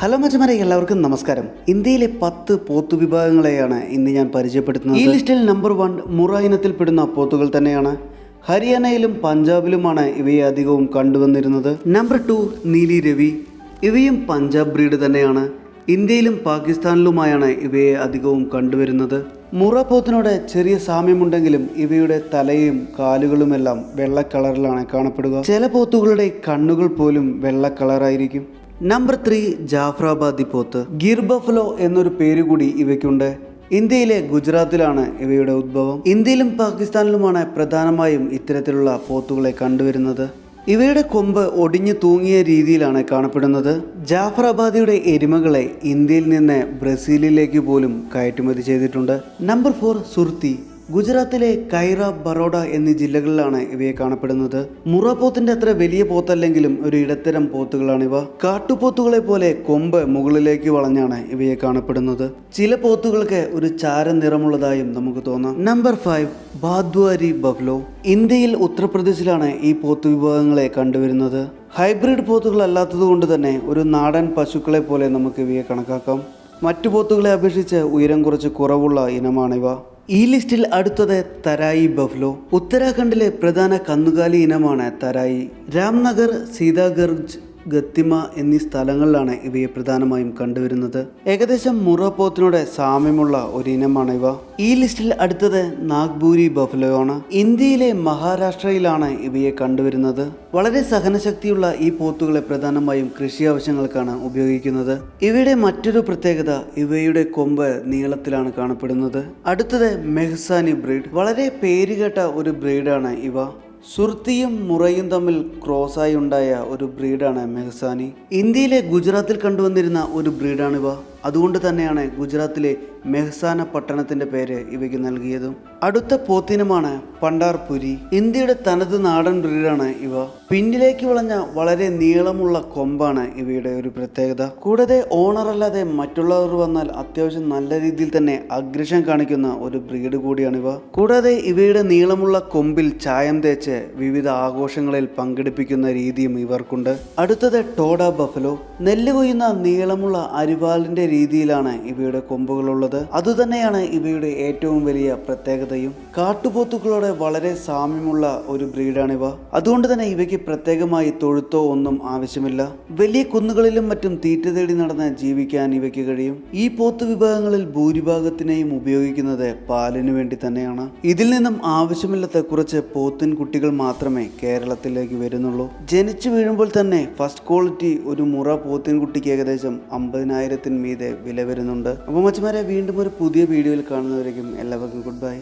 Hello മച്ചമാരെ എല്ലാവർക്കും നമസ്കാരം. ഇന്ത്യയിലെ പത്ത് പോത്തു വിഭാഗങ്ങളെയാണ് ഇന്ന് ഞാൻ പരിചയപ്പെടുത്തുന്നത്. ഈ ലിസ്റ്റിൽ നമ്പർ വൺ മുറ ഇനത്തിൽപ്പെടുന്ന പോത്തുകൾ തന്നെയാണ്. ഹരിയാനയിലും പഞ്ചാബിലുമാണ് ഇവയെ അധികവും കണ്ടുവന്നിരുന്നത്. Number two Nili Ravi. ഇവയും പഞ്ചാബ് ബ്രീഡ് തന്നെയാണ്. ഇന്ത്യയിലും പാകിസ്ഥാനിലുമായാണ് ഇവയെ അധികവും കണ്ടുവരുന്നത്. മുറ പോത്തിനോട് ചെറിയ സാമ്യമുണ്ടെങ്കിലും ഇവയുടെ തലയും കാലുകളുമെല്ലാം വെള്ള കളറിലാണ് കാണപ്പെടുക. ചില പോത്തുകളുടെ കണ്ണുകൾ പോലും വെള്ള കളറായിരിക്കും. നമ്പർ ത്രീ ജാഫ്രാബാദി പോത്ത്. ഗിർ ബഫലോ എന്നൊരു പേര് കൂടി ഇവയ്ക്കുണ്ട്. ഇന്ത്യയിലെ ഗുജറാത്തിലാണ് ഇവയുടെ ഉദ്ഭവം ഇന്ത്യയിലും പാകിസ്ഥാനിലുമാണ് പ്രധാനമായും ഇത്തരത്തിലുള്ള പോത്തുകളെ കണ്ടുവരുന്നത്. ഇവയുടെ കൊമ്പ് ഒടിഞ്ഞു തൂങ്ങിയ രീതിയിലാണ് കാണപ്പെടുന്നത്. ജാഫറാബാദിയുടെ എരുമകളെ ഇന്ത്യയിൽ നിന്ന് ബ്രസീലിലേക്ക് പോലും കയറ്റുമതി ചെയ്തിട്ടുണ്ട്. Number four Surti. ഗുജറാത്തിലെ കൈറ ബറോഡ എന്നീ ജില്ലകളിലാണ് ഇവയെ കാണപ്പെടുന്നത്. മുറ പോത്തിന്റെ അത്ര വലിയ പോത്തല്ലെങ്കിലും ഒരു ഇടത്തരം പോത്തുകളാണിവ. കാട്ടുപോത്തുകളെ പോലെ കൊമ്പ് മുകളിലേക്ക് വളഞ്ഞാണ് ഇവയെ കാണപ്പെടുന്നത്. ചില പോത്തുകൾക്ക് ഒരു ചാര നിറമുള്ളതായും നമുക്ക് തോന്നാം. നമ്പർ ഫൈവ് ബാദ്വാരി ബഫ്ലോ ഇന്ത്യയിൽ ഉത്തർപ്രദേശിലാണ് ഈ പോത്തു വിഭാഗങ്ങളെ കണ്ടുവരുന്നത്. ഹൈബ്രിഡ് പോത്തുകൾ അല്ലാത്തതുകൊണ്ട് തന്നെ ഒരു നാടൻ പശുക്കളെ പോലെ നമുക്ക് ഇവയെ കണക്കാക്കാം. മറ്റു പോത്തുകളെ അപേക്ഷിച്ച് ഉയരം കുറച്ച് കുറവുള്ള ഇനമാണിവ. ഈ ലിസ്റ്റിൽ അടുത്തത് തരായി ബഫ്ലോ. ഉത്തരാഖണ്ഡിലെ പ്രധാന കന്നുകാലി ഇനമാണ് തരായി. രാംനഗർ സീതാഗർജ് ഗത്തിമ എന്നീ സ്ഥലങ്ങളിലാണ് ഇവയെ പ്രധാനമായും കണ്ടുവരുന്നത്. ഏകദേശം മുറ സാമ്യമുള്ള ഒരു ഇനമാണ് ഇവ. ഈ ലിസ്റ്റിൽ അടുത്തത് നാഗ്പൂരി ബഫലോ ആണ് ഇന്ത്യയിലെ മഹാരാഷ്ട്രയിലാണ് ഇവയെ കണ്ടുവരുന്നത്. വളരെ സഹനശക്തിയുള്ള ഈ പോത്തുകളെ പ്രധാനമായും കൃഷി ആവശ്യങ്ങൾക്കാണ് ഉപയോഗിക്കുന്നത്. ഇവയുടെ മറ്റൊരു പ്രത്യേകത ഇവയുടെ കൊമ്പ് നീളത്തിലാണ് കാണപ്പെടുന്നത്. അടുത്തത് മെഹ്സാനി ബ്രീഡ്. വളരെ പേരുകേട്ട ഒരു ബ്രീഡാണ് ഇവ. സുർത്തിയും മുറയും തമ്മിൽ ക്രോസായി ഉണ്ടായ ഒരു ബ്രീഡാണ് മെഹസാനി. ഇന്ത്യയിലെ ഗുജറാത്തിൽ കണ്ടുവന്നിരുന്ന ഒരു ബ്രീഡാണിവ. അതുകൊണ്ട് തന്നെയാണ് ഗുജറാത്തിലെ മെഹ്സാന പട്ടണത്തിന്റെ പേര് ഇവയ്ക്ക് നൽകിയതും. അടുത്ത പോത്തിനമാണ് പണ്ടാർപുരി ഇന്ത്യയുടെ തനത് നാടൻ ബ്രീഡാണ് ഇവ. പിന്നിലേക്ക് വളഞ്ഞ വളരെ നീളമുള്ള കൊമ്പാണ് ഇവയുടെ ഒരു പ്രത്യേകത. കൂടാതെ ഓണർ അല്ലാതെ മറ്റുള്ളവർ വന്നാൽ അത്യാവശ്യം നല്ല രീതിയിൽ തന്നെ അഗ്രഷം കാണിക്കുന്ന ഒരു ബ്രീഡ് ഇവ. കൂടാതെ ഇവയുടെ നീളമുള്ള കൊമ്പിൽ ചായം തേച്ച് വിവിധ ആഘോഷങ്ങളിൽ പങ്കെടുപ്പിക്കുന്ന രീതിയും ഇവർക്കുണ്ട്. അടുത്തത് ടോഡ ബഫലോ. നെല്ല് കൊയ്യുന്ന നീളമുള്ള അരിവാളിന്റെ രീതിയിലാണ് ഇവയുടെ കൊമ്പുകളുള്ളത്. അതുതന്നെയാണ് ഇവയുടെ ഏറ്റവും വലിയ പ്രത്യേകതയും. കാട്ടുപോത്തുക്കളോട് വളരെ സാമ്യമുള്ള ഒരു ബ്രീഡാണിവ. അതുകൊണ്ട് തന്നെ ഇവയ്ക്ക് പ്രത്യേകമായി തൊഴുത്തോ ഒന്നും ആവശ്യമില്ല. വലിയ കുന്നുകളിലും മറ്റും തീറ്റ തേടി നടന്ന് ജീവിക്കാൻ ഇവയ്ക്ക് കഴിയും. ഈ പോത്ത് വിഭാഗങ്ങളിൽ ഭൂരിഭാഗത്തിനെയും ഉപയോഗിക്കുന്നത് പാലിനു വേണ്ടി തന്നെയാണ്. ഇതിൽ നിന്നും ആവശ്യമില്ലാത്ത കുറച്ച് പോത്തിൻ കുട്ടികൾ മാത്രമേ കേരളത്തിലേക്ക് വരുന്നുള്ളൂ. ജനിച്ചു വീഴുമ്പോൾ തന്നെ ഫസ്റ്റ് ക്വാളിറ്റി ഒരു മുറ പോത്തിൻ കുട്ടിക്ക് ഏകദേശം അമ്പതിനായിരത്തിന് മീതെ വില വരുന്നുണ്ട്. അപ്പോൾ മച്ചമാരെ വീണ്ടും ഒരു പുതിയ വീഡിയോയിൽ കാണുന്നവരേക്കും എല്ലാവർക്കും ഗുഡ് ബൈ.